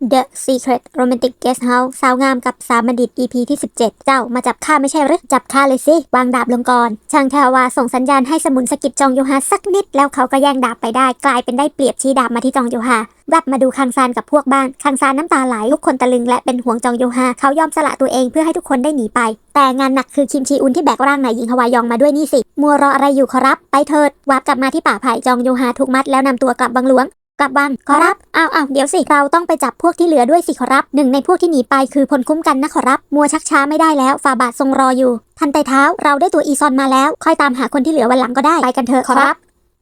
The Secret Romantic Guest House สาวงามกับสามบัณฑิต EP ที่ 17 เจ้ามาจับข้าไม่ใช่หรือ จับข้าเลยสิ วางดาบลงก่อน ช่างแทวาส่งสัญญาณให้สมุนสกิดจองโยฮาสักนิด แล้วเขาก็แย่งดาบไปได้ กลายเป็นได้เปรียบชี้ดาบมาที่จองโยฮารับมาดูคังซานกับพวกบ้าน คังซานน้ำตาไหลทุกคนตะลึงและเป็นห่วงจองโยฮาเขายอมสละตัวเองเพื่อให้ทุกคนได้หนีไป แต่งานหนักคือคิมชีอุนที่แบกร่างนายหญิงฮวายองมาด้วยนี่สิ มัวรออะไรอยู่ขอรับ ไปเถิดวาบกลับมาที่ป่าไผ่จองโยฮาถูกมัดแล้วนำตัวกลับบังหลวง กลับวังขอรับอ้าวอ้าวเดี๋ยวสิ เราต้องไปจับพวกที่เหลือด้วยสิขอรับ หนึ่งในพวกที่หนีไปคือพลคุ้มกันนะขอรับ มัวชักช้าไม่ได้แล้วฝ่าบาททรงรออยู่ ทันไตเท้าเราได้ตัวอีซอนมาแล้ว ค่อยตามหาคนที่เหลือวันหลังก็ได้ ไปกันเถอะขอรับ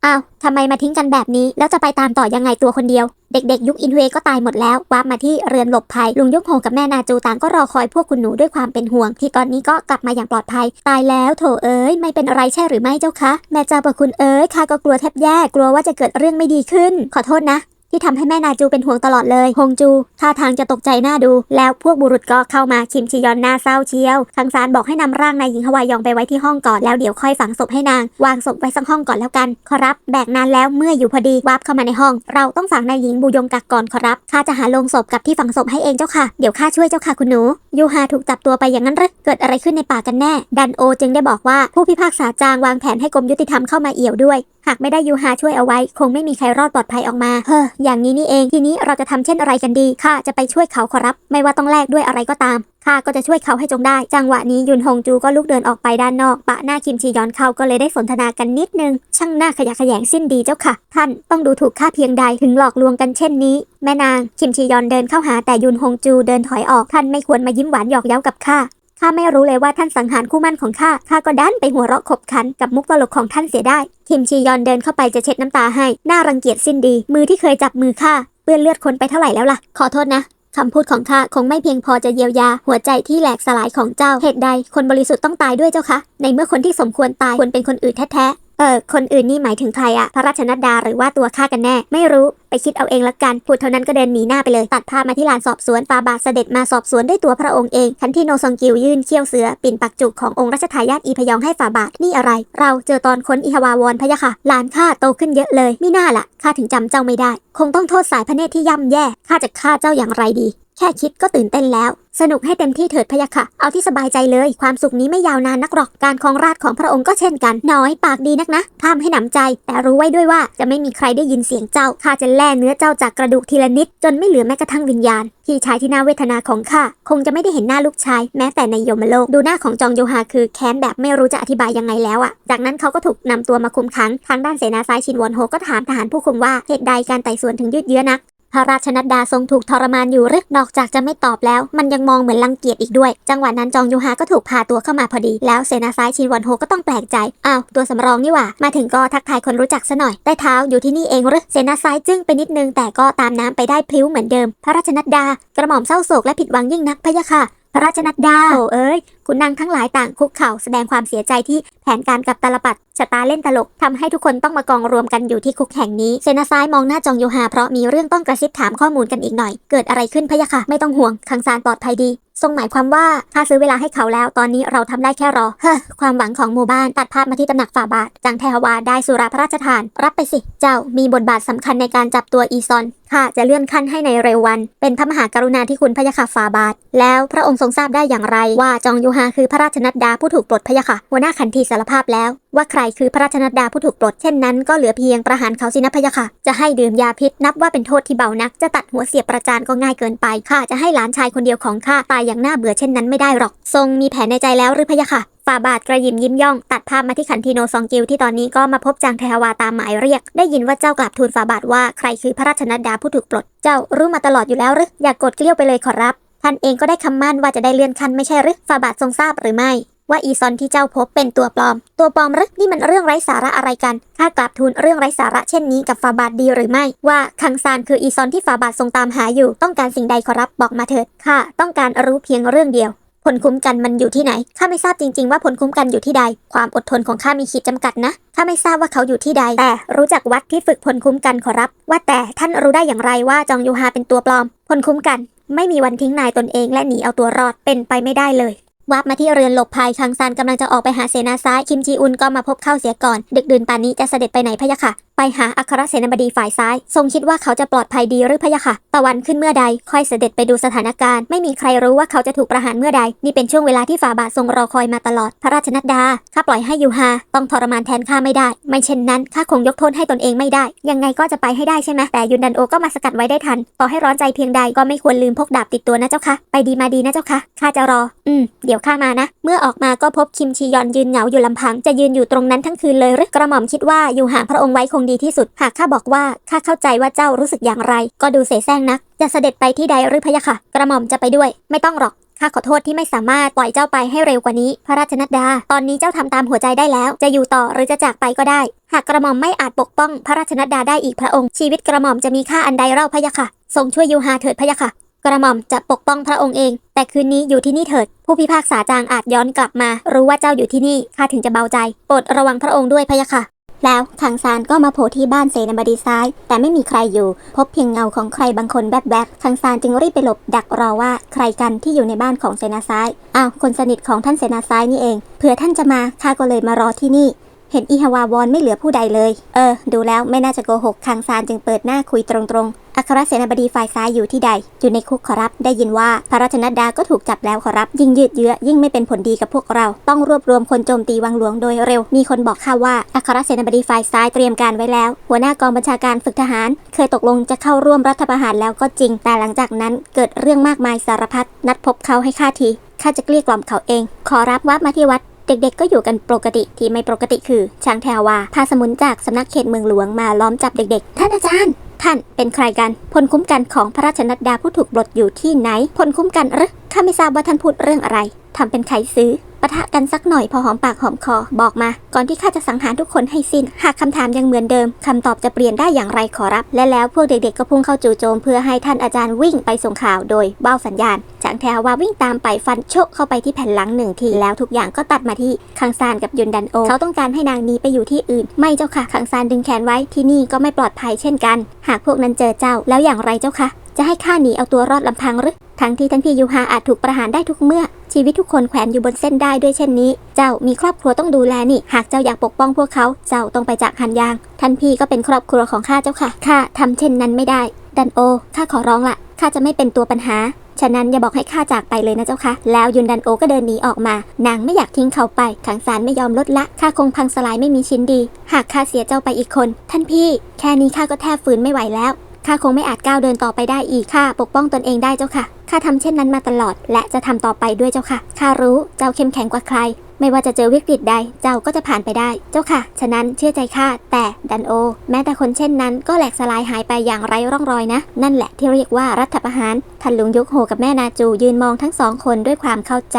อ้าวทำไมมาทิ้งกันแบบนี้ แล้วจะไปตามต่อยังไงตัวคนเดียว เด็กๆ ยุคอินเวก็ตายหมดแล้ววาร์ปมาที่เรือนหลบภัย ลุงยุคโฮกับแม่นาจูต่างก็รอคอยพวกคุณหนูด้วยความเป็นห่วง ที่ตอนนี้ก็กลับมาอย่างปลอดภัย ตายแล้วโถเอ้ย ไม่เป็นอะไรใช่หรือไม่เจ้าคะ แม่เจ้าประคุณเอ้ยข้าก็กลัวแทบแย่กลัวว่าจะเกิดเรื่องไม่ดีขึ้น ขอโทษนะ ที่ทำให้แม่นาจูเป็นห่วงตลอดเลยฮงจูท่าทางจะตกใจหน้าดู แล้วพวกบุรุษก็เข้ามาคิมชิยอนหน้าเศร้าเชียวคังซานบอกให้นำร่างนายหญิงฮวายองไปไว้ที่ห้องก่อนแล้วเดี๋ยวค่อยฝังศพให้นาง วางศพไว้สักห้องก่อนแล้วกัน ขอรับ แบกนานแล้วเมื่ออยู่พอดีวาบเข้ามาในห้อง เราต้องฝังนายหญิงบูยงกักก่อนขอรับข้าจะหาโลงศพกับที่ฝังศพให้เองเจ้าค่ะเดี๋ยวข้าช่วยเจ้าค่ะคุณหนูยูฮาถูกจับตัวไปอย่างนั้นหรือเกิดอะไรขึ้นในป่ากันแน่ ดันโอจึงได้บอกว่าผู้พิพากษาจางวางแผนให้กรมยุติธรรมเข้ามาเอี่ยวด้วยหากไม่ได้ยูฮาช่วยเอาไว้ คงไม่มีใครรอดปลอดภัยออกมา เฮ้อ อย่างนี้นี่เอง ทีนี้เราจะทำเช่นอะไรกันดี ข้าจะไปช่วยเขาขอรับ ไม่ว่าต้องแลกด้วยอะไรก็ตาม ข้าก็จะช่วยเขาให้จงได้ จังหวะนี้ยุนฮงจูก็ลุกเดินออกไปด้านนอก ปะหน้าคิมชียอนเขาก็เลยได้สนทนากันนิดนึง ช่างหน้าขยะแขยงสิ้นดีเจ้าค่ะ ท่านต้องดูถูกข้าเพียงใด ถึงหลอกลวงกันเช่นนี้ แม่นาง คิมชียอนเดินเข้าหาแต่ยุนฮงจูเดินถอยออก ท่านไม่ควรมายิ้มหวานหยอกเย้ากับข้า ข้าไม่รู้เลยว่าท่านสังหารคู่มั่นของข้า ข้าก็ดันไปหัวเราะขบขันกับมุกตลกของท่านเสียได้ คิมชียอนเดินเข้าไปจะเช็ดน้ำตาให้ น่ารังเกียจสิ้นดี มือที่เคยจับมือข้าเปื้อนเลือดคนไปเท่าไหร่แล้วล่ะ ขอโทษนะคำพูดของข้าคงไม่เพียงพอจะเยียวยา หัวใจที่แหลกสลายของเจ้า เหตุใดคนบริสุทธิ์ต้องตายด้วยเจ้าคะ ในเมื่อคนที่สมควรตายควรเป็นคนอื่นแท้ๆ เออคนอื่นนี่หมายถึงใครอะพระราชนัดดาหรือว่าตัวข้ากันแน่ ไม่รู้ไปคิดเอาเองละกันพูดเท่านั้นก็เดินหนีหน้าไปเลย ตัดภาพมาที่ลานสอบสวนฟาบาทเสด็จมาสอบสวนด้วยตัวพระองค์เองทันที่โนซองกิวยื่นเขี้ยวเสือ ปิ่นปักจุกขององค์รัชทายาทอีพยองให้ฟาบาทนี่อะไร เราเจอตอนค้นอิฮาวาวอนพะยะค่ะลานข้าโตขึ้นเยอะเลยมิน่าล่ะข้าถึงจำเจ้าไม่ได้ คงต้องโทษสายพระเนตรที่ย่ำแย่ข้าจะฆ่าเจ้าอย่างไรดี แค่คิดก็ตื่นเต้นแล้ว สนุกให้เต็มที่เถิดพะยะค่ะ เอาที่สบายใจเลย ความสุขนี้ไม่ยาวนานนักหรอก การครองราชของพระองค์ก็เช่นกัน น้อยปากดีนักนะห้ามให้หนำใจ แต่รู้ไว้ด้วยว่าจะไม่มีใครได้ยินเสียงเจ้า ข้าจะแล่เนื้อเจ้าจากกระดูกทีละนิด จนไม่เหลือแม้กระทั่งวิญญาณ พี่ชายที่น่าเวทนาของข้าคงจะไม่ได้เห็นหน้าลูกชาย แม้แต่ในยมโลก ดูหน้าของจองโยฮาคือแค้นแบบไม่รู้จะอธิบายยังไงแล้วอะจากนั้นเขาก็ถูกนำตัวมาคุมขัง ทางด้านเสนาซ้ายชินวอนโฮก็ถามทหารผู้คุมว่าเหตุใดการไต่สวนถึงยืดเยื้อนัก พระราชนัดดาทรงถูกทรมานอยู่หรือนอกจากจะไม่ตอบแล้ว มันยังมองเหมือนรังเกียจอีกด้วย จังหวะนั้นจองยูฮาก็ถูกพาตัวเข้ามาพอดี แล้วเสนาซ้ายชินวันโฮก็ต้องแปลกใจ อ้าวตัวสำรองนี่หว่า มาถึงก็ทักทายคนรู้จักซะหน่อยได้เท้าอยู่ที่นี่เองหรือเสนาซ้ายจึ้งไปนิดนึงแต่ก็ตามน้ำไปได้พลิ้วเหมือนเดิม พระราชนัดดากระหม่อมเศร้าโศกและผิดหวังยิ่งนักพะยะค่ะพระราชนัดดาโอ้เอ้ย คุณนางทั้งหลายต่างคุกเข่าแสดงความเสียใจที่แผนการกับตาลปัดชะตาเล่นตลกทำให้ทุกคนต้องมากองรวมกันอยู่ที่คุกแห่งนี้เซนาซ้ายมองหน้าจองโยฮาเพราะมีเรื่องต้องกระซิบถามข้อมูลกันอีกหน่อย เกิดอะไรขึ้นพะยะค่ะไม่ต้องห่วงคังซานปลอดภัยดีทรงหมายความว่าข้าซื้อเวลาให้เขาแล้ว ตอนนี้เราทำได้แค่รอ เฮ้อความหวังของหมู่บ้านตัดภาพมาที่ตำหนักฝ่าบาท จังแทฮวาได้สุราพระราชทาน รับไปสิ เจ้ามีบทบาทสำคัญในการจับตัวอีซอนข้าจะเลื่อนขั้นให้ในเร็ววัน เป็นพระมหากรุณาธิคุณพะยะค่ะฝ่าบาท แล้วพระองค์ทรงทราบได้อย่างไรว่าจองยูฮาคือพระราชนัดดาผู้ถูกปลดพะยะค่ะ หัวหน้าขันทีสารภาพแล้ว ว่าใครคือพระราชนัดดาผู้ถูกปลดเช่นนั้นก็เหลือเพียงประหารเขาสินะพะยะค่ะ จะให้ดื่มยาพิษนับว่าเป็นโทษที่เบานัก จะตัดหัวเสียบประจานก็ง่ายเกินไปข้าจะให้หลานชายคนเดียวของข้าตายอย่างน่าเบื่อเช่นนั้นไม่ได้หรอก ทรงมีแผนในใจแล้วหรือพะยะค่ะฝ่าบาทกระยิมยิ้มย่อง ตัดภาพมาที่ขันทีโนซองกิวที่ตอนนี้ก็มาพบจางแทฮวาตามหมายเรียก ได้ยินว่าเจ้ากลับทูลฝ่าบาทว่าใครคือพระราชนัดดาผู้ถูกปลด เจ้ารู้มาตลอดอยู่แล้วหรืออย่ากกดเกลี้ยวไปเลยขอรับ ท่านเองก็ได้คำมั่นว่าจะได้เลื่อนขั้นไม่ใช่หรือฝ่าบาททรงทราบหรือไม่ ว่าอีซอนที่เจ้าพบเป็นตัวปลอม ตัวปลอมหรือนี่มันเรื่องไร้สาระอะไรกันข้ากราบทูลเรื่องไร้สาระเช่นนี้กับฟาบาทดีหรือไม่ ว่าคังซานคืออีซอนที่ฟาบาททรงตามหาอยู่ ต้องการสิ่งใดขอรับบอกมาเถิดข้าต้องการรู้เพียงเรื่องเดียวผลคุ้มกันมันอยู่ที่ไหน ข้าไม่ทราบจริงๆว่าผลคุ้มกันอยู่ที่ใด ความอดทนของข้ามีขีดจำกัดนะ ข้าไม่ทราบว่าเขาอยู่ที่ใด แต่รู้จักวัดที่ฝึกผลคุ้มกันขอรับ ว่าแต่ท่านรู้ได้อย่างไรว่าจองยูฮาเป็นตัวปลอม ผลคุ้มกัน ไม่มีวันทิ้งนายตนเองและหนีเอาตัวรอดเป็นไปไม่ได้เลย วับมาที่เรือนหลบภัยคังซานกำลังจะออกไปหาเสนาซ้ายคิมจีอุนก็มาพบเข้าเสียก่อน ดึกดื่นป่านนี้จะเสด็จไปไหนพะยะค่ะ ไปหาอัครเสนาบดีฝ่ายซ้าย ทรงคิดว่าเขาจะปลอดภัยดีหรือพะยะค่ะ ตะวันขึ้นเมื่อใด ค่อยเสด็จไปดูสถานการณ์ ไม่มีใครรู้ว่าเขาจะถูกประหารเมื่อใด นี่เป็นช่วงเวลาที่ฝ่าบาททรงรอคอยมาตลอด พระราชนัดดา ข้าปล่อยให้ยูฮาต้องทรมานแทนข้าไม่ได้ ไม่เช่นนั้นข้าคงยกโทษให้ตนเองไม่ได้ ยังไงก็จะไปให้ได้ใช่ไหมแต่ยุนดันโอก็มาสกัดไว้ได้ทัน ต่อให้ร้อนใจเพียงใดก็ไม่ควรลืมพกดาบติดตัวนะเจ้าคะ ไปดีมาดีนะเจ้าคะข้าจะรอ อืมเดี๋ยวข้ามานะ เมื่อออกมาก็พบคิมชียอนยืนเหงาอยู่ลำพัง จะยืนอยู่ตรงนั้นทั้งคืนเลยหรือกระหม่อมคิดว่าอยู่ห่างพระองค์ไว้คงดีที่สุด หากข้าบอกว่าข้าเข้าใจว่าเจ้ารู้สึกอย่างไร ก็ดูเสแสร้งนัก จะเสด็จไปที่ใดหรือพะยะค่ะ กระหม่อมจะไปด้วย ไม่ต้องหรอกข้าขอโทษที่ไม่สามารถปล่อยเจ้าไปให้เร็วกว่านี้ พระราชนัดดา ตอนนี้เจ้าทำตามหัวใจได้แล้ว จะอยู่ต่อหรือจะจากไปก็ได้ หากกระหม่อมไม่อาจปกป้อง พระราชนัดดาได้อีกพระองค์ ชีวิตกระหม่อมจะมีค่าอันใดเล่าพะยะค่ะ ทรงช่วยยูฮาเถิดพะยะค่ะ ระหม่อมจะปกป้องพระองค์เอง แต่คืนนี้อยู่ที่นี่เถิด ผู้พิพากษาจางอาจย้อนกลับมา รู้ว่าเจ้าอยู่ที่นี่ข้าถึงจะเบาใจโปรดระวังพระองค์ด้วยพะยะค่ะ แล้วขังซานก็มาโผล่ที่บ้านเสนาบดีซ้าย แต่ไม่มีใครอยู่ พบเพียงเงาของใครบางคนแวบๆขังซานจึงรีบไปหลบดักรอว่าใครกันที่อยู่ในบ้านของเสนาซ้ายอ้าวคนสนิทของท่านเสนาซ้ายนี่เองเผื่อท่านจะมาข้าก็เลยมารอที่นี่ เห็นอีฮาวาวอนไม่เหลือผู้ใดเลย เออ ดูแล้วไม่น่าจะโกหกคังซานจึงเปิดหน้าคุยตรงๆ อัครเสนาบดีฝ่ายซ้ายอยู่ที่ใด อยู่ในคุกขอรับ ได้ยินว่าพระราชนัดดาก็ถูกจับแล้วขอรับ ยิ่งยืดเยื้อยิ่งไม่เป็นผลดีกับพวกเรา ต้องรวบรวมคนโจมตีวังหลวงโดยเร็ว มีคนบอกข้าว่า อัครเสนาบดีฝ่ายซ้ายเตรียมการไว้แล้ว หัวหน้ากองบัญชาการฝึกทหาร เคยตกลงจะเข้าร่วมรัฐประหารแล้วก็จริง แต่หลังจากนั้นเกิดเรื่องมากมายสารพัด นัดพบเขาให้ข้าทีข้าจะเกลี้ยกล่อมเขาเอง ขอรับวัดมาที่วัด เด็กๆ ก็อยู่กันปกติที่ไม่ปกติคือช้างแทวาพาสมุนจากสำนักเขตเมืองหลวงมาล้อมจับเด็กๆ ท่านอาจารย์ ท่านเป็นใครกัน พลคุ้มกันของพระราชนัดดาผู้ถูกปลดอยู่ที่ไหน พลคุ้มกันหรือข้าไม่ทราบว่าท่านพูดเรื่องอะไรทำเป็นไขซื้อ ปะทะกันสักหน่อยพอหอมปากหอมคอบอกมา ก่อนที่ข้าจะสังหารทุกคนให้สิ้น หากคำถามยังเหมือนเดิมคำตอบจะเปลี่ยนได้อย่างไรขอรับ และแล้วพวกเด็กๆก็พุ่งเข้าจู่โจมเพื่อให้ท่านอาจารย์วิ่งไปส่งข่าวโดยเบ้าสัญญาณจางแทวาวิ่งตามไปฟันโชกเข้าไปที่แผ่นหลังหนึ่งทีแล้วทุกอย่างก็ตัดมาที่คังซานกับยุนดันโอ เขาต้องการให้นางหนีไปอยู่ที่อื่น ไม่เจ้าค่ะคังซานดึงแขนไว้ที่นี่ก็ไม่ปลอดภัยเช่นกัน หากพวกนั้นเจอเจ้าแล้วอย่างไรเจ้าคะ จะให้ข้าหนีเอาตัวรอดลำพังหรือทั้งที่ท่านพี่ยูฮาอาจถูกประหารได้ทุกเมื่อ ชีวิตทุกคนแขวนอยู่บนเส้นได้ด้วยเช่นนี้ เจ้ามีครอบครัวต้องดูแลนี่ หากเจ้าอยากปกป้องพวกเขา เจ้าต้องไปจากหันยาง ท่านพี่ก็เป็นครอบครัวของข้าเจ้าค่ะข้าทำเช่นนั้นไม่ได้ ดันโอข้าขอร้องละข้าจะไม่เป็นตัวปัญหาฉะนั้นอย่าบอกให้ข้าจากไปเลยนะเจ้าค่ะแล้วยุนดันโอก็เดินหนีออกมา นางไม่อยากทิ้งเขาไปขังสารไม่ยอมลดละ ข้าคงพังสลายไม่มีชิ้นดี หากข้าเสียเจ้าไปอีกคน ท่านพี่ แค่นี้ข้าก็แทบฝืนไม่ไหวแล้ว ข้าคงไม่อาจก้าวเดินต่อไปได้อีกข้าปกป้องตนเองได้เจ้าค่ะข้าทำเช่นนั้นมาตลอด และจะทำต่อไปด้วยเจ้าค่ะข้ารู้เจ้าเข้มแข็งกว่าใคร ไม่ว่าจะเจอวิกฤตใด เจ้าก็จะผ่านไปได้เจ้าค่ะ ฉะนั้นเชื่อใจข้าแต่ดันโอ แม้แต่คนเช่นนั้นก็แหลกสลายหายไปอย่างไร้ร่องรอยนะ นั่นแหละที่เรียกว่ารัฐประหารท่านลุงยุกโฮกับแม่นาจูยืนมองทั้งสองคนด้วยความเข้าใจ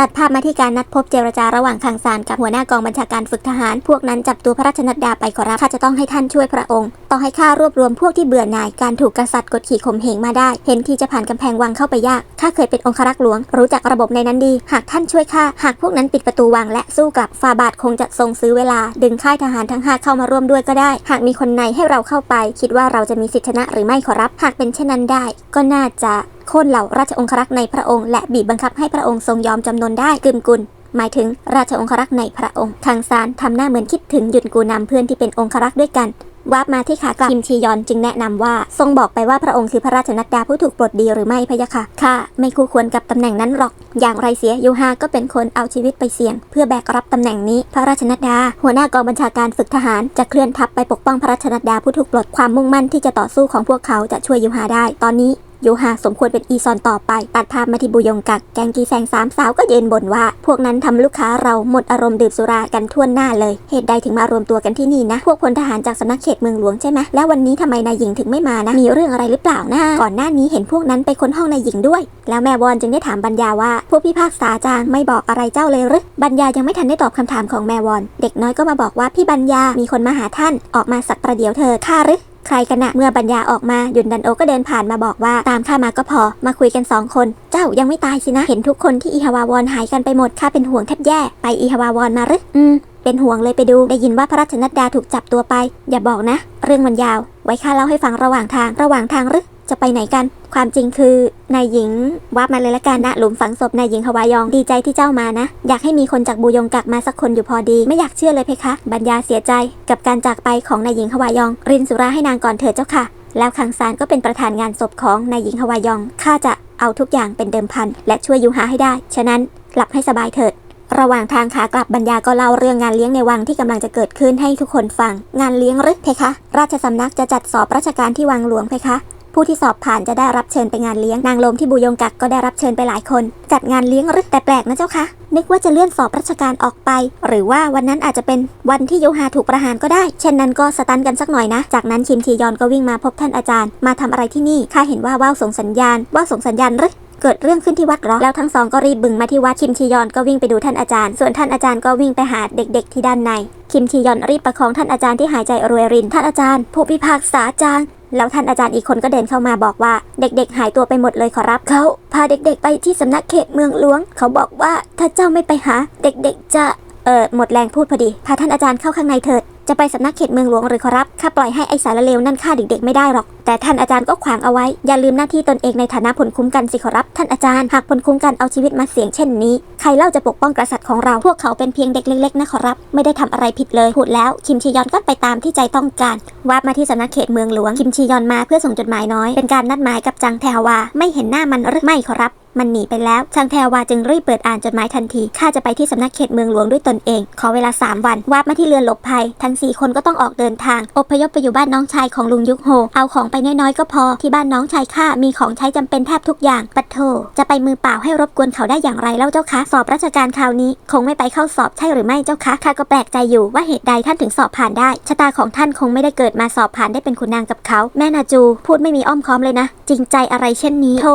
ตัดภาพมาที่การนัดพบเจรจาระหว่างคังซานกับหัวหน้ากองบัญชาการฝึกทหาร พวกนั้นจับตัวพระราชนัดดาไปขอรับข้าจะต้องให้ท่านช่วยพระองค์ ต้องให้ข้ารวบรวมพวกที่เบื่อหน่ายการถูกกษัตริย์กดขี่ข่มเหงมาได้ เห็นที่จะผ่านกำแพงวังเข้าไปยากข้าเคยเป็นองครักษ์หลวง รู้จักระบบในนั้นดี หากท่านช่วยข้าหากพวกนั้นปิดประตูวังและสู้กลับฟาบาทคงจะทรงซื้อเวลา ดึงค่ายทหารทั้งห้าเข้ามาร่วมด้วยก็ได้ หากมีคนในให้เราเข้าไป คิดว่าเราจะมีสิทธิชนะหรือไม่ขอรับ หากเป็นเช่นนั้นได้ ก็น่าจะ โค่นเหล่าราชองครักษ์ในพระองค์ และบีบบังคับให้พระองค์ทรงยอมจำนนได้กึมกุลหมายถึงราชองครักษ์ในพระองค์ ทางซานทำหน้าเหมือนคิดถึงหยุนกูนำเพื่อนที่เป็นองครักษ์ด้วยกันวาบมาที่ขากลับคิมชียอนจึงแนะนำว่า ทรงบอกไปว่าพระองค์คือพระราชนัดดาผู้ถูกปลดดีหรือไม่พะยะค่ะข้าไม่คู่ควรกับตำแหน่งนั้นหรอก อย่างไรเสียยูฮาก็เป็นคนเอาชีวิตไปเสี่ยง เพื่อแบกรับตำแหน่งนี้ พระราชนัดดา หัวหน้ากองบัญชาการฝึกทหารจะเคลื่อนทัพไปปกป้องพระราชนัดดาผู้ถูกปลดความมุ่งมั่นที่จะต่อสู้ของพวกเขาจะช่วยยูฮาได้ ตอนนี้ ยูฮาสมควรเป็นอีซอนต่อไป ตัดภาพมาที่บุยงกัก แกงกีแซงสามสาวก็เยืนบ่นว่า พวกนั้นทำลูกค้าเราหมดอารมณ์ดื่มสุรากันทั่วหน้าเลย เหตุใดถึงมารวมตัวกันที่นี่นะ พวกพลทหารจากสำนักเขตเมืองหลวงใช่ไหมแล้ววันนี้ทำไมนายหญิงถึงไม่มานะ มีเรื่องอะไรหรือเปล่านะ ก่อนหน้านี้เห็นพวกนั้นไปค้นห้องนายหญิงด้วย แล้วแม่วอนจึงได้ถามบัญญาว่า พวกพิพากษาจางไม่บอกอะไรเจ้าเลยหรือบัญญายังไม่ทันได้ตอบคำถามของแม่วอน เด็กน้อยก็มาบอกว่าพี่บัญญามีคนมาหาท่านออกมาสักประเดี๋ยวเธอข้าหรือ ใครกันนะเมื่อบัญญาออกมาหยุนดันโอก็เดินผ่านมาบอกว่าตามข้ามาก็พอมาคุยกันสองคน เจ้ายังไม่ตายสินะ เห็นทุกคนที่อีฮาวาวอนหายกันไปหมดข้าเป็นห่วงแทบแย่ไปอีฮาวาวอนมาหรืออืมเป็นห่วงเลยไปดู ได้ยินว่าพระราชนัดดาถูกจับตัวไป อย่าบอกนะ เรื่องมันยาว ไว้ข้าเล่าให้ฟังระหว่างทาง ระหว่างทางหรือ จะไปไหนกัน ความจริงคือนายหญิงวาบมาเลยละกันนะหลุมฝังศพนายหญิงฮวายองดีใจที่เจ้ามานะ อยากให้มีคนจากบูยงกักมาสักคนอยู่พอดี ไม่อยากเชื่อเลยเพคะ บัญญาเสียใจกับการจากไปของนายหญิงฮวายอง รินสุราให้นางก่อนเถิดเจ้าค่ะ แล้วคังซานก็เป็นประธานงานศพของนายหญิงฮวายองข้าจะเอาทุกอย่างเป็นเดิมพันและช่วยยูฮาให้ได้ ฉะนั้นหลับให้สบายเถิดระหว่างทางขากลับบัญญาก็เล่าเรื่องงานเลี้ยงในวังที่กำลังจะเกิดขึ้นให้ทุกคนฟัง งานเลี้ยงหรือเพคะ ราชสำนักจะจัดสอบราชการที่วังหลวงเพคะ ผู้ที่สอบผ่านจะได้รับเชิญไปงานเลี้ยงนางลมที่บุยงกักก็ได้รับเชิญไปหลายคน จัดงานเลี้ยงรึแต่แปลกนะเจ้าคะนึกว่าจะเลื่อนสอบราชการออกไป หรือว่าวันนั้นอาจจะเป็นวันที่โยฮาถูกประหารก็ได้ เช่นนั้นก็สตันกันสักหน่อยนะ จากนั้นคิมทียอนก็วิ่งมาพบท่านอาจารย์ มาทำอะไรที่นี่ข้าเห็นว่าว่าวส่งสัญญาณว่าวส่งสัญญาณรึ เกิดเรื่องขึ้นที่วัดเหรอแล้วทั้งสองก็รีบบึงมาที่วัดคิมชียอนก็วิ่งไปดูท่านอาจารย์ ส่วนท่านอาจารย์ก็วิ่งไปหาเด็ก ๆ ที่ด้านใน คิมชียอนรีบประคองท่านอาจารย์ที่หายใจรวยรินท่านอาจารย์ ผู้พิพากษาจางแล้วท่านอาจารย์อีกคนก็เดินเข้ามาบอกว่า เด็กๆ หายตัวไปหมดเลยขอรับเขาพาเด็กๆ ไปที่สำนักเขตเมืองหลวง เขาบอกว่าถ้าเจ้าไม่ไปหา เด็กๆ จะเออหมดแรงพูดพอดีพาท่านอาจารย์เข้าข้างในเถิด จะไปสำนักเขตเมืองหลวงหรือขอรับข้าปล่อยให้ไอสารเลวนั่นฆ่าเด็กๆไม่ได้หรอก แต่ท่านอาจารย์ก็ขวางเอาไว้ อย่าลืมหน้าที่ตนเองในฐานะผลคุ้มกันสิขอรับ ท่านอาจารย์หากผลคุ้มกันเอาชีวิตมาเสี่ยงเช่นนี้ ใครเล่าจะปกป้องกษัตริย์ของเรา พวกเขาเป็นเพียงเด็กเล็กๆนะขอรับ ไม่ได้ทำอะไรผิดเลย พูดแล้วคิมชียอนก็ไปตามที่ใจต้องการวาบมาที่สำนักเขตเมืองหลวง คิมชียอนมาเพื่อส่งจดหมายน้อย เป็นการนัดหมายกับจังแทวา ไม่เห็นหน้ามันหรือไม่ขอรับ มันหนีไปแล้วจังแทวาจึงรีบเปิดอ่านจดหมายทันทีข้าจะไปที่สำนักเขตเมืองหลวงด้วยตนเอง ขอเวลา 3 วันวาบมาที่เรือนหลบภัย ทั้ง 4 คนก็ต้องออกเดินทาง อพยพไปอยู่บ้านน้องชายของลุงยุกโฮ เอาของไปน้อยๆก็พอ ที่บ้านน้องชายข้ามีของใช้จำเป็นแทบทุกอย่าง ปัดโท จะไปมือเปล่าให้รบกวนเขาได้อย่างไรเล่าเจ้าคะ สอบราชการคราวนี้ คงไม่ไปเข้าสอบใช่หรือไม่เจ้าคะ ข้าก็แปลกใจอยู่ว่าเหตุใดท่านถึงสอบผ่านได้ ชะตาของท่านคงไม่ได้เกิดมาสอบผ่านได้เป็นขุนนางกับเขา แม่นาจู พูดไม่มีอ้อมค้อมเลยนะ จริงใจอะไรเช่นนี้โธ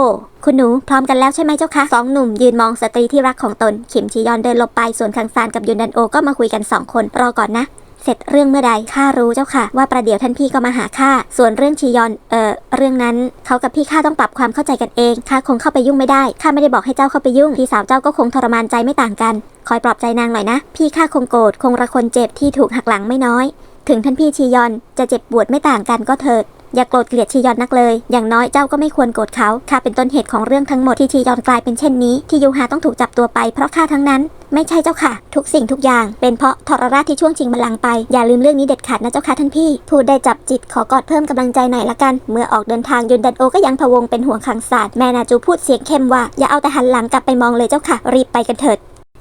คุณหนูพร้อมกันแล้วใช่ไหมเจ้าคะสองหนุ่มยืนมองสตรีที่รักของตน ขิมชียอนเดินลบไปส่วนคังซานกับยุนดันโอก็มาคุยกันสองคนรอก่อนนะเสร็จเรื่องเมื่อใดข้ารู้เจ้าค่ะ ว่าประเดี๋ยวท่านพี่ก็มาหาข้าส่วนเรื่องชียอนเอ่อเรื่องนั้นเขากับพี่ข้าต้องปรับความเข้าใจกันเองข้าคงเข้าไปยุ่งไม่ได้ข้าไม่ได้บอกให้เจ้าเข้าไปยุ่งพี่สาวเจ้าก็คงทรมานใจไม่ต่างกัน คอยปลอบใจนางหน่อยนะ พี่ข้าคงโกรธคงระคนเจ็บที่ถูกหักหลังไม่น้อย ถึงท่านพี่ชียอนจะเจ็บปวดไม่ต่างกันก็เถิด อย่าโกรธเกลียดชียอนนักเลย อย่างน้อยเจ้าก็ไม่ควรโกรธเขาข้าเป็นต้นเหตุของเรื่องทั้งหมดที่ชียอนกลายเป็นเช่นนี้ ที่ยูฮาต้องถูกจับตัวไปเพราะข้าทั้งนั้น ไม่ใช่เจ้าค่ะ ทุกสิ่งทุกอย่าง เป็นเพราะทรราชที่ช่วงชิงบัลลังก์ไป อย่าลืมเรื่องนี้เด็ดขาดนะเจ้าค่ะท่านพี่ พูดได้จับจิตขอกอดเพิ่มกำลังใจหน่อยละกัน เมื่อออกเดินทางยุนดันโอก็ยังพะวงเป็นห่วงขังศาสตร์แม่นาจูพูดเสียงเข้มว่าอย่าเอาแต่หันหลังกลับไปมองเลยเจ้าค่ะ รีบไปกันเถิด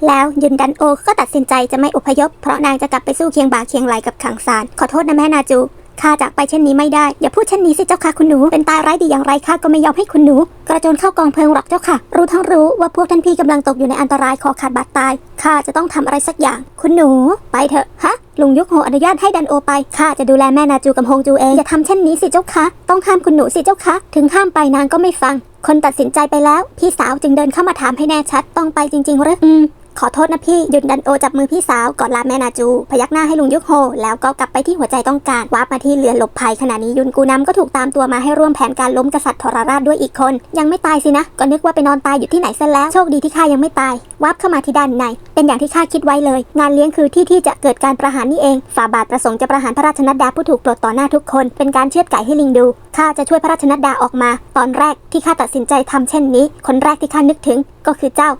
แล้วยุนดันโอก็ตัดสินใจจะไม่อพยพ เพราะนางจะกลับไปสู้เคียงบ่าเคียงไหลกับขังซาน ขอโทษนะแม่นาจู ข้าจากไปเช่นนี้ไม่ได้ อย่าพูดเช่นนี้สิเจ้าค่ะคุณหนู เป็นตายร้ายดีอย่างไรข้าก็ไม่ยอมให้คุณหนู กระโจนเข้ากองเพลิงหรอกเจ้าค่ะ รู้ทั้งรู้ว่าพวกท่านพี่กำลังตกอยู่ในอันตรายคอขาดบาดตาย ข้าจะต้องทำอะไรสักอย่าง คุณหนู ไปเถอะ ฮะ ลุงยุคโฮอนุญาตให้ดันโอไป ข้าจะดูแลแม่นาจูกับฮงจูเอง อย่าทำเช่นนี้สิเจ้าค่ะ ต้องห้ามคุณหนูสิเจ้าค่ะ ถึงห้ามไปนางก็ไม่ฟัง คนตัดสินใจไปแล้ว พี่สาวจึงเดินเข้ามาถามให้แน่ชัด ต้องไปจริงๆหรืออืม ขอโทษนะพี่ยุดดันโอจับมือพี่สาวกอนลาแม่นาจู พยักหน้าให้ลุงยุกโฮ แล้วก็กลับไปที่หัวใจต้องการวาร์ปมาที่เรือนหลบภัยขณะนี้ยุนกูนำก็ถูกตามตัวมาให้ร่วมแผนการล้มกษัตริย์ทรราชด้วยอีกคน ยังไม่ตายสินะ ก็นึกว่าไปนอนตายอยู่ที่ไหนซะแล้วโชคดีที่ข้ายังไม่ตายวาร์ปเข้ามาที่ด้านใน เป็นอย่างที่ข้าคิดไว้เลย งานเลี้ยงคือที่ที่จะเกิดการประหารนี่เองฝ่าบาทประสงค์จะประหารพระราชนัดดาผู้ถูกปลดต่อหน้าทุกคน เป็นการเชือดไก่ให้ลิงดูข้าจะช่วยพระราชนัดดาออกมา ตอนแรกที่ข้าตัดสินใจทำเช่นนี้ คนแรกที่ข้านึกถึงก็คือเจ้า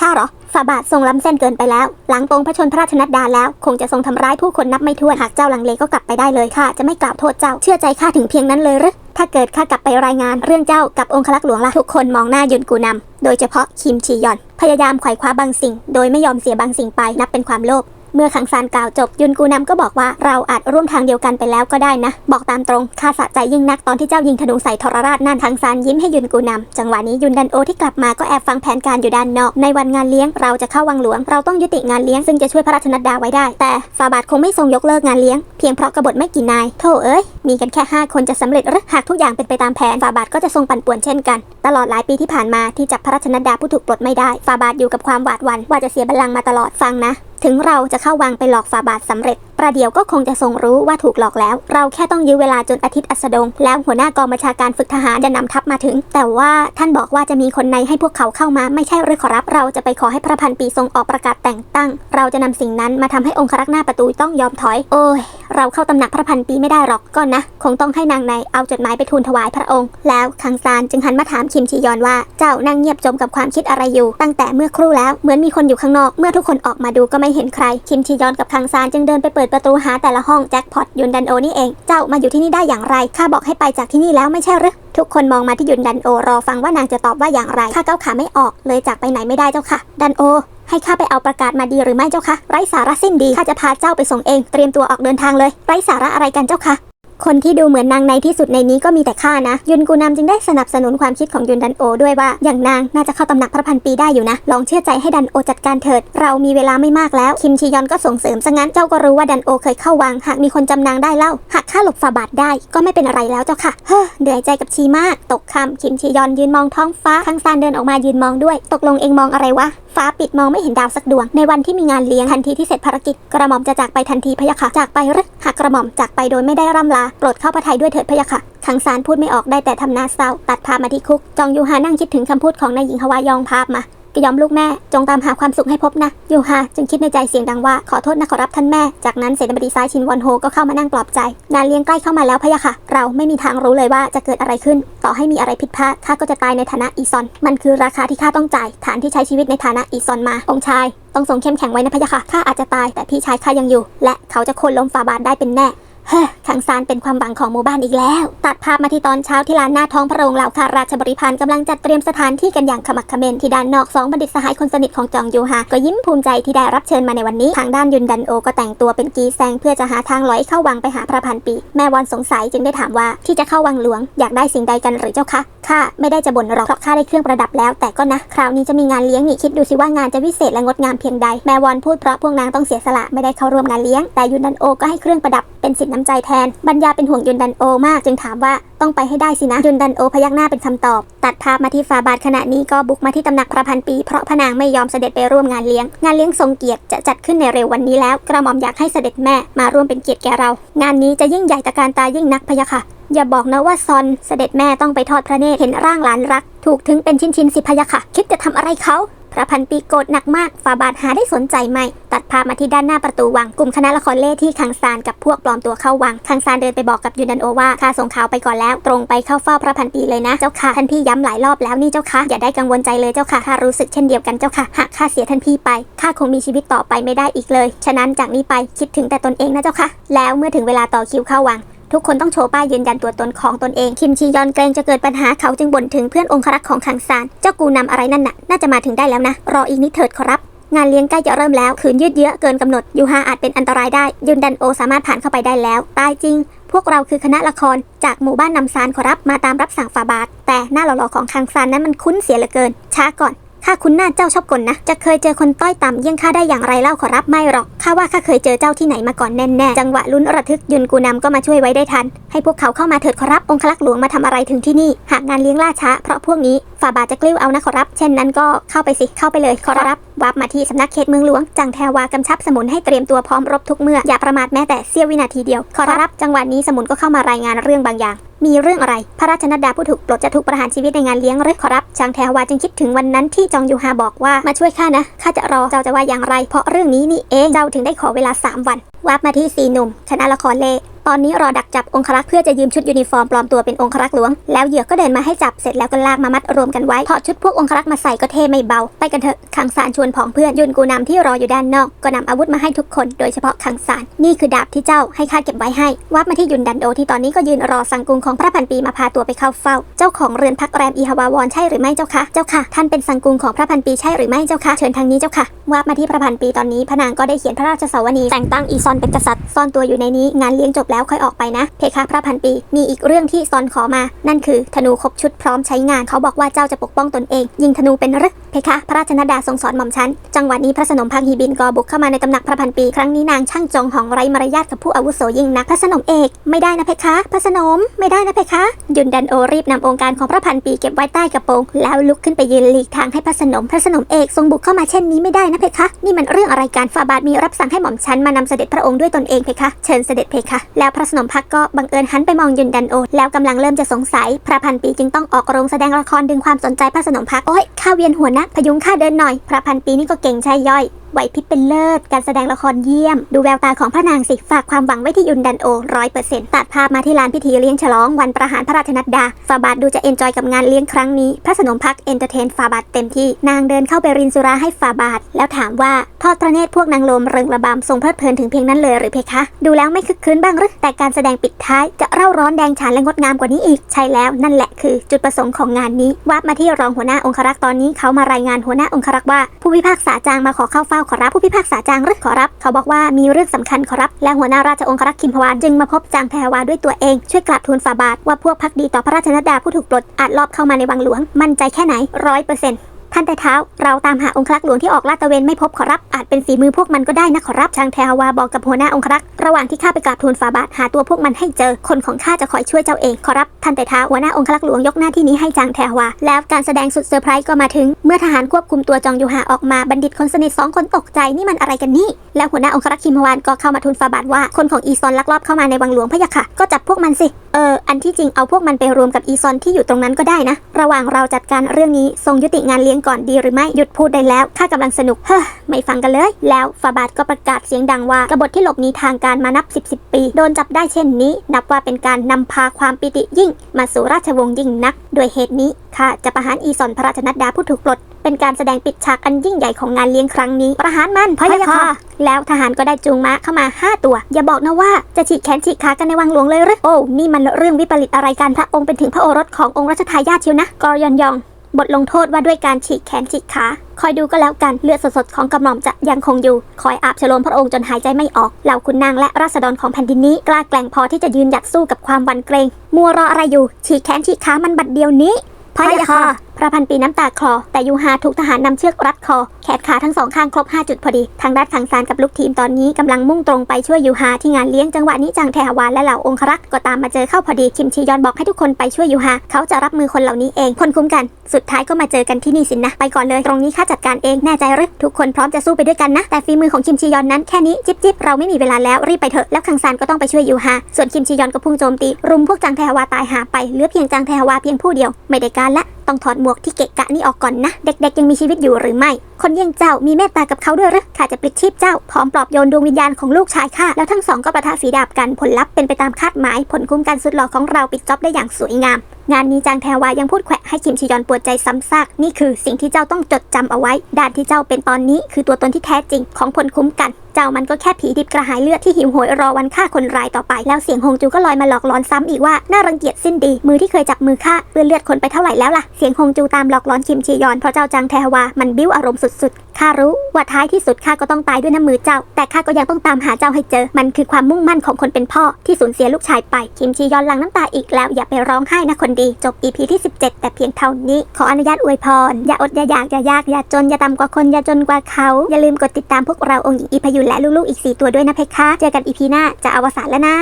ข้าหรอฝ่าบาททรงล้ำเส้นเกินไปแล้ว หลังปรงพระชนพระราชนัดดาแล้ว คงจะทรงทำร้ายผู้คนนับไม่ถ้วน หากเจ้าลังเลก็กลับไปได้เลยข้าจะไม่กล่าวโทษเจ้า เชื่อใจข้าถึงเพียงนั้นเลยหรือถ้าเกิดข้ากลับไปรายงานเรื่องเจ้ากับองค์ลักษ์หลวงละทุกคนมองหน้ายุนกูนำโดยเฉพาะคิมชียอน พยายามไขว่คว้าบางสิ่ง โดยไม่ยอมเสียบางสิ่งไปนับเป็นความโลภ เมื่อขังซานกล่าวจบยุนกูนำก็บอกว่าเราอาจร่วมทางเดียวกันไปแล้วก็ได้นะ บอกตามตรงข้าสะใจยิ่งนักตอนที่เจ้ายิงธนูใส่ทรราชนั่นขังซานยิ้มให้ยุนกูนำจังหวะนี้ยุนดันโอที่กลับมาก็แอบฟังแผนการอยู่ด้านนอกในวันงานเลี้ยงเราจะเข้าวังหลวง เราต้องยุติงานเลี้ยงซึ่งจะช่วยพระราชนัดดาไว้ได้ แต่ฟาบาทคงไม่ทรงยกเลิกงานเลี้ยงเพียงเพราะกบฏไม่กี่นายโธ่เอ้ยมีกันแค่ห้าคนจะสำเร็จหรือหากทุกอย่างเป็นไปตามแผนฟาบาทก็จะทรงปั่นป่วนเช่นกัน ตลอดหลายปีที่ผ่านมาที่จับพระราชนัดดาผู้ถูกปลดไม่ได้ฟาบาทอยู่กับความหวาดหวั่นว่าจะเสียบัลลังก์มาตลอดฟังนะ ถึงเราจะเข้าวังไปหลอกฝาบาทสำเร็จ ประเดี๋ยวก็คงจะทรงรู้ว่าถูกหลอกแล้ว เราแค่ต้องยื้อเวลาจนอาทิตย์อัสดง แล้วหัวหน้ากองบัญชาการฝึกทหารจะนำทัพมาถึง แต่ว่าท่านบอกว่าจะมีคนในให้พวกเขาเข้ามาไม่ใช่หรือขอรับ เราจะไปขอให้พระพันปีทรงออกประกาศแต่งตั้ง เราจะนำสิ่งนั้นมาทำให้องครักษ์หน้าประตูต้องยอมถอย โอ้ย เราเข้าตำหนักพระพันปีไม่ได้หรอกก็นะ คงต้องให้นางในเอาจดหมายไปทูลถวายพระองค์ แล้วคังซานจึงหันมาถามคิมชียอนว่า เจ้านั่งเงียบจมกับความคิดอะไรอยู่ ตั้งแต่เมื่อครู่แล้วเหมือนมีคนอยู่ข้างนอก เมื่อทุกคนออกมาดูก็ไม่เห็นใคร คิมชียอนกับคังซานจึงเดินไปเปิดประตูหาแต่ละห้องแจ็คพอตยุนดันโอนี่เอง เจ้ามาอยู่ที่นี่ได้อย่างไร ข้าบอกให้ไปจากที่นี่แล้วไม่ใช่หรือทุกคนมองมาที่ยุนดันโอรอฟังว่านางจะตอบว่าอย่างไร ข้าเก้าขาไม่ออกเลยจากไปไหนไม่ได้เจ้าค่ะ ดันโอ ให้ข้าไปเอาประกาศมาดีหรือไม่เจ้าคะไร้สาระสิ้นดีข้าจะพาเจ้าไปส่งเอง เตรียมตัวออกเดินทางเลย ไร้สาระอะไรกันเจ้าคะ คนที่ดูเหมือนนางในที่สุดในนี้ก็มีแต่ข้านะ ยุนกูนำจึงได้สนับสนุนความคิดของยุนดันโอด้วยว่า อย่างนางน่าจะเข้าตำหนักพระพันปีได้อยู่นะ ลองเชื่อใจให้ดันโอจัดการเถิด เรามีเวลาไม่มากแล้ว คิมชียอนก็ส่งเสริมซะงั้น เจ้าก็รู้ว่าดันโอเคยเข้าวัง หากมีคนจำนางได้เล่า หากข้าหลบฝ่าบาทได้ ก็ไม่เป็นอะไรแล้วเจ้าค่ะ เฮ้อเหนื่อยใจกับชีมาก ตกคำคิมชียอนยืนมองท้องฟ้าคังซานเดินออกมายืนมองด้วย ตกลงเองมองอะไรวะฟ้าปิดมองไม่เห็นดาวสักดวง ในวันที่มีงานเลี้ยงทันทีที่เสร็จภารกิจ กระหม่อมจะจากไปทันทีพะยะค่ะ จากไปหรือหากกระหม่อมจากไปโดยไม่ได้ร่ำลา โปรดเข้าพระทัยด้วยเถิดพะยะค่ะขังสารพูดไม่ออกได้แต่ทำหน้าเศร้า ตัดภาพมาที่คุก จองยูฮานั่งคิดถึงคำพูดของนายหญิงฮวายองภาพมา กยอมลูกแม่ จงตามหาความสุขให้พบนะ ยูฮาจึงคิดในใจเสียงดังว่าขอโทษนะขอรับท่านแม่ จากนั้นเสนาบดีซ้ายชินวอนโฮก็เข้ามานั่งปลอบใจงานเลี้ยงใกล้เข้ามาแล้วพะยะค่ะ เราไม่มีทางรู้เลยว่าจะเกิดอะไรขึ้น ต่อให้มีอะไรผิดพลาดข้าก็จะตายในฐานะอีซอน มันคือราคาที่ข้าต้องจ่าย ฐานที่ใช้ชีวิตในฐานะอีซอนมา องค์ชาย ต้องทรงเข้มแข็งไว้นะพะยะค่ะ ข้าอาจจะตายแต่พี่ชายข้ายังอยู่ และเขาจะโค่นล้มฝาบาทได้เป็นแน่ เฮ้ขังซานเป็นความหวังของหมู่บ้านอีกแล้ว ตัดภาพมาที่ตอนเช้าที่ลานหน้าท้องพระโรงเหล่าข้าราชบริพารกำลังจัดเตรียมสถานที่กันอย่างขมักเขม้นที่ด้านนอกสองบัณฑิตสหายคนสนิทของจองยูฮาก็ยิ้มภูมิใจที่ได้รับเชิญมาในวันนี้ ทางด้านยุนดันโอก็แต่งตัวเป็นกีแซงเพื่อจะหาทางลอยเข้าวังไปหาพระพันปี แม่วอนสงสัยจึงได้ถามว่าที่จะเข้าวังหลวงอยากได้สิ่งใดกันหรือเจ้าคะข้าไม่ได้จะบ่นหรอกเพราะข้าได้เครื่องประดับแล้ว แต่ก็นะคราวนี้จะมีงานเลี้ยงนี่คิดดูสิว่างานจะวิเศษและงดงามเพียงใดแม่วอนพูดเพราะพวกนางต้องเสียสละไม่ได้เข้าร่วมงานเลี้ยงแต่ยุนดันโอก็ให้เครื่องประดับเป็นสินน้ำใจแทนบรรยาเป็นห่วงยุนดันโอมาก จึงถามว่าต้องไปให้ได้สินะยุนดันโอพยักหน้าเป็นคำตอบ ตัดภาพมาที่ฟาบาทขณะนี้ก็บุกมาที่ตำหนักพระพันปีเพราะพระนางไม่ยอมเสด็จไปร่วมงานเลี้ยง งานเลี้ยงทรงเกียรติจะจัดขึ้นในเร็ววันนี้แล้ว กระหม่อมอยากให้เสด็จแม่มาร่วมเป็นเกียรติแก่เรา งานนี้จะยิ่งใหญ่ตะการตายิ่งนักพะยะค่ะ อย่าบอกนะว่าซอนเสด็จแม่ต้องไปทอดพระเนตรเห็นร่างหลานรัก ถูกถึงเป็นชิ้นๆสิพยะค่ะ คิดจะทำอะไรเขาพระพันปีโกรธหนักมากฝ่าบาทหาได้สนใจไหม ตัดภาพมาที่ด้านหน้าประตูวัง กลุ่มคณะละครเล่ที่คังซานกับพวกปลอมตัวเข้าวัง คังซานเดินไปบอกกับยุนดันโอว่าข้าส่งข่าวไปก่อนแล้ว ตรงไปเข้าเฝ้าพระพันปีเลยนะ เจ้าค่ะ ท่านพี่ย้ำหลายรอบแล้วนี่เจ้าค่ะ อย่าได้กังวลใจเลยเจ้าค่ะข้ารู้สึกเช่นเดียวกันเจ้าค่ะ หากข้าเสียท่านพี่ไปข้าคงมีชีวิตต่อไปไม่ได้อีกเลย ฉะนั้นจากนี้ไปคิดถึงแต่ตนเองนะเจ้าค่ะ แล้วเมื่อถึงเวลาต่อคิวเข้าวัง ทุกคนต้องโชว์ป้ายยืนยันตัวตนของตนเอง คิมชียอนเกรงจะเกิดปัญหาเขาจึงบ่นถึงเพื่อนองครักษ์ของคังซาน เจ้ากูนำอะไรนั่นน่ะ น่าจะมาถึงได้แล้วนะ รออีกนิดเถิดขอรับ งานเลี้ยงใกล้จะเริ่มแล้วขืนยืดเยื้อเกินกำหนด ยูฮาอาจเป็นอันตรายได้ยุนดันโอสามารถผ่านเข้าไปได้แล้ว ตายจริง พวกเราคือคณะละคร จากหมู่บ้านนำซานขอรับ มาตามรับสั่งฝาบาท แต่หน้าหล่อๆของคังซานนั้นมันคุ้นเสียเหลือเกิน ช้าก่อน ข้าคุ้นหน้าเจ้าชอบกลนะ จะเคยเจอคนต้อยต่ำเยี่ยงข้าได้อย่างไรเล่าขอรับไม่หรอก ข้าว่าข้าเคยเจอเจ้าที่ไหนมาก่อนแน่ๆ จังหวะลุ้นระทึกยุนกูนำก็มาช่วยไว้ได้ทัน ให้พวกเขาเข้ามาเถิดขอรับ องคลักษ์หลวงมาทำอะไรถึงที่นี่ หากงานเลี้ยงล่าช้า เพราะพวกนี้ ฝ่าบาทจะกลิ้วเอานะขอรับ เช่นนั้นก็เข้าไปสิ เข้าไปเลยขอรับ วับมาที่สำนักเขตเมืองหลวง จังแทวากำชับสมุนให้เตรียมตัวพร้อมรบทุกเมื่อ อย่าประมาทแม้แต่เสี้ยววินาทีเดียว ขอรับ จังหวะนี้สมุนก็เข้ามารายงานเรื่องบางอย่างมีเรื่องอะไร พระราชนัดดาผู้ถูกปลดจะถูกประหารชีวิตในงานเลี้ยงหรือขอรับจางแทวาจึงคิดถึงวันนั้นที่จองยูฮาบอกว่ามาช่วยข้านะ ข้าจะรอ เจ้าจะว่าอย่างไร เพราะเรื่องนี้นี่เอง เจ้าถึงได้ขอเวลา 3 วันวับมาที่สีหนุ่ม คณะละครเล่ อนนี้รอดักจับองครักษ์เพื่อจะยืมชุดยูนิฟอร์มปลอมตัวเป็นองครักษ์หลวง แล้วเหยื่อก็เดินมาให้จับเสร็จแล้วก็ลากมามัดรวมกันไว้เพราะชุดพวกองครักษ์มาใส่ก็เท่ไม่เบา ไปกันเถอะขังสารชวนผองเพื่อนยุนกูนำที่รออยู่ด้านนอก ก็นำอาวุธมาให้ทุกคน โดยเฉพาะขังสารนี่คือดาบที่เจ้าให้ข้าเก็บไว้ให้วับมาที่ยุนดันโดที่ตอนนี้ก็ยืนรอสังกุงของพระพันปีมาพาตัวไปเข้าเฝ้า เจ้าของเรือนพักแรมอีฮาวาวอนใช่หรือไม่เจ้าคะเจ้าค่ะท่านเป็นสังกุงของพระพันปีใช่หรือไม่เจ้าคะเชิญทางนี้เจ้าค่ะวับมาที่พระพันปีตอนนี้พระนางก็ได้เขียนพระราชสวนีแต่งตั้งอีซอนเป็นกษัตริย์ซ่อนตัวอยู่ในนี้งานเลี้ยงจบแล้วแล้วค่อยออกไปนะ เพคะพระพันปี มีอีกเรื่องที่ซอนขอมา นั่นคือธนูครบชุดพร้อมใช้งาน เขาบอกว่าเจ้าจะปกป้องตนเอง ยิงธนูเป็นหรึเพคะ พระราชนดาทรงสอนหม่อมฉัน จังหวะนี้พระสนมพังฮีบินก็บุกเข้ามาในตำหนักพระพันปี ครั้งนี้นางช่างจองหองไร้มารยาทกับผู้อาวุโสยิ่งนัก พระสนมเอก ไม่ได้นะเพคะ พระสนม ไม่ได้นะเพคะ ยุนดันโอรีบนำองค์การของพระพันปีเก็บไว้ใต้กระโปรง แล้วลุกขึ้นไปยืนหลีกทางให้พระสนม พระสนมเอกทรงบุกเข้ามาเช่นนี้ไม่ได้นะเพคะ นี่มันเรื่องอะไรการฝ่าบาทมีรับสั่งให้หม่อมฉันมานำเสด็จพระองค์ด้วยตนเองเพคะ เชิญเสด็จเพคะแล้วพระสนมพักก็บังเอิญหันไปมองยุนดันโอ แล้วกำลังเริ่มจะสงสัย พระพันปีจึงต้องออกโรงแสดงละครดึงความสนใจพระสนมพักโอ้ยข้าเวียนหัวนะพยุงข้าเดินหน่อย พระพันปีนี่ก็เก่งใช่ย่อย ไหวพริบเป็นเลิศ การแสดงละครเยี่ยม ดูแววตาของพระนางสิ ฝากความหวังไว้ที่ยุนดันโอร้อยเปอร์เซ็นต์ตัดภาพมาที่ลานพิธีเลี้ยงฉลองวันประหารพระราชนัดดาฟาบาทดูจะเอนจอยกับงานเลี้ยงครั้งนี้ พระสนมพักเอนเตอร์เทนฟาบาทเต็มที่ นางเดินเข้าไปรินสุราให้ฟาบาทแล้วถามว่าทอดพระเนตรพวกนางลมเริงระบำทรงเพลิดเพลินถึงเพียงนั้นเลยหรือเพคะ ดูแล้วไม่คึกคืนบ้างหรือแต่การแสดงปิดท้ายจะเร่าร้อนแดงฉานและงดงามกว่านี้อีก ใช่แล้วนั่นแหละคือ จุดประสงค์ของงานนี้วาดมาที่รองหัวหน้าองครักษ์ตอนนี้เขามารายงานหัวหน้าองครักษ์ว่าผู้พิพากษาจางมาขอเข้าเฝ้าขอรับผู้พิพากษาจางหรือขอรับ เขาบอกว่ามีเรื่องสำคัญขอรับ และหัวหน้าราชองครักษ์คิมพวานจึงมาพบจางแพรวาด้วยตัวเอง ช่วยกราบทูลฝ่าบาทว่าพวกพักดีต่อพระราชนัดดาผู้ถูกปลดอาจลอบเข้ามาในวังหลวง มั่นใจแค่ไหนร้อยเปอร์เซ็นต์ ท่านแต่เท้า เราตามหาองครักษ์หลวงที่ออกลาดตระเวนไม่พบขอรับ อาจเป็นฝีมือพวกมันก็ได้นะขอรับชางแทฮาวาบอกกับหัวหน้าองครักษ์ระหว่างที่ข้าไปกราบทูลฝ่าบาทหาตัวพวกมันให้เจอ คนของข้าจะคอยช่วยเจ้าเองขอรับท่านแต่เท้าหัวหน้าองครักษ์หลวงยกหน้าที่นี้ให้จางแทฮาวาแล้วการแสดงสุดเซอร์ไพรส์ก็มาถึง เมื่อทหารควบคุมตัวจองยูฮาออกมาบัณฑิตคนสนิทสองคนตกใจนี่มันอะไรกันนี่แล้วหัวหน้าองครักษ์คิมฮวานก็เข้ามาทูลฝ่าบาทว่าคนของอีซอนลักลอบเข้ามาในวังหลวงพะยะค่ะก็จับพวกมันสิเออ อันที่จริงเอาพวกมันไปรวมกับอีซอนที่อยู่ตรงนั้นก็ได้นะ ระหว่างเราจัดการเรื่องนี้ทรงยุติงานเลี้ยงก่อนดีหรือไม่ หยุดพูดได้แล้ว ข้ากำลังสนุก เฮ้อ ไม่ฟังกันเลย แล้วฟาบาทก็ประกาศเสียงดังว่ากบฏที่หลบหนีทางการมานับ 10 10ปี โดนจับได้เช่นนี้ นับว่าเป็นการนำพาความปิติยิ่ง มาสู่ราชวงศ์ยิ่งนัก ด้วยเหตุนี้ข้าจะประหารอีซอนพระราชนัดดาผู้ถูกปลด เป็นการแสดงปิดฉากอันยิ่งใหญ่ของงานเลี้ยงครั้งนี้ ประหารมันพะยะค่ะแล้วทหารก็ได้จูงม้าเข้ามา 5 ตัว อย่าบอกนะว่าจะฉีกแขนฉีกขากันในวังหลวงเลยหรือโอ้นี่มันเรื่องวิปริตอะไรกันพระองค์เป็นถึงพระโอรสขององค์รัชทายาทเชียวนะกอรยอนยองบทลงโทษว่าด้วยการฉีกแขนฉีกขา คอยดูก็แล้วกันเลือดสดๆของกำหม่อมจะยังคงอยู่ คอยอาบฉโลมพระองค์จนหายใจไม่ออกเหล่าขุนนางและราษฎรของแผ่นดินนี้ กล้าแกล่งพอที่จะยืนหยัดสู้กับความหวั่นเกรง มัวรออะไรอยู่ ฉีกแขนฉีกขามันบัดเดียวนี้ พะยะค่ะพระพันปีน้ำตาคลอ แต่ยูฮาถูกทหารนำเชือกรัดคอ แขนขาทั้งสองข้างครบ 5 จุดพอดี ทางด้านขังซานกับลูกทีมตอนนี้กำลังมุ่งตรงไปช่วยยูฮาที่งานเลี้ยงจังหวะนี้จางแทฮวานและเหล่าองครักษ์ก็ตามมาเจอเข้าพอดีคิมชียอนบอกให้ทุกคนไปช่วยยูฮาเขาจะรับมือคนเหล่านี้เองคนคุ้มกัน สุดท้ายก็มาเจอกันที่นี่สินนะไปก่อนเลยตรงนี้ข้าจัดการเองแน่ใจหรือทุกคนพร้อมจะสู้ไปด้วยกันนะแต่ฝีมือของคิมชียอนนั้นแค่นี้จิ๊บจิบเราไม่มีเวลาแล้วรีบไปเถอะแล้วคังซานก็ต้องไปช่วยยูฮาส่วนคิมชียอนก็พุ่งโจมตีรุมพวกจางแทฮวาตายหาไปเหลือเพียงจางแทฮวาเพียงผู้เดียวไม่ได้การละ ต้องถอดหมวกที่เกะกะนี่ออกก่อนนะ เด็กๆยังมีชีวิตอยู่หรือไม่ คนเยี่ยงเจ้ามีเมตตากับเขาด้วยหรือข้าจะปลิดชีพเจ้าพร้อมปลอบโยนดวงวิญญาณของลูกชายข้าแล้วทั้งสองก็ประทะฝีดาบกันผลลัพธ์เป็นไปตามคาดหมาย ผลคุ้มกันสุดหล่อของเราปิดจ็อบได้อย่างสวยงาม งานนี้จางแทวายังพูดแขวะให้คิมชิยอนปวดใจซ้ำซากนี่คือสิ่งที่เจ้าต้องจดจำเอาไว้ด้านที่เจ้าเป็นตอนนี้ คือตัวตนที่แท้จริงของผลคุ้มกัน เจ้ามันก็แค่ผีดิบกระหายเลือดที่หิวโหยรอวันฆ่าคนรายต่อไป แล้วเสียงฮงจูก็ลอยมาหลอกหลอนซ้ำอีกว่าน่ารังเกียจสิ้นดี มือที่เคยจับมือฆ่าเปื้อนเลือดคนไปเท่าไหร่แล้วล่ะ เสียงฮงจูตามหลอกหลอนคิมชียอนเพราะเจ้าจางแทวา มันบิ้วอารมณ์สุดๆข้ารู้ว่าท้ายที่สุดข้าก็ต้องตายด้วยน้ำมือเจ้า แต่ข้าก็ยังต้องตามหาเจ้าให้เจอ มันคือความมุ่งมั่นของคนเป็นพ่อที่สูญเสียลูกชายไป คิมชียอนลังน้ำตาอีกแล้ว อย่าไปร้องไห้นะคนดี จบ EP ที่ 17 แต่เพียงเท่านี้ ขออนุญาตอวยพร อย่าอดอย่าอยากอย่ายากอย่าจนอย่าต่ำกว่าคนอย่าจนกว่าเขา อย่าลืมกดติดตามพวกเราองค์หญิงอีพยุนและลูกๆอีก 4 ตัวด้วยนะเพคะ เจอกันอีพีหน้าจะอวสานแล้วนะ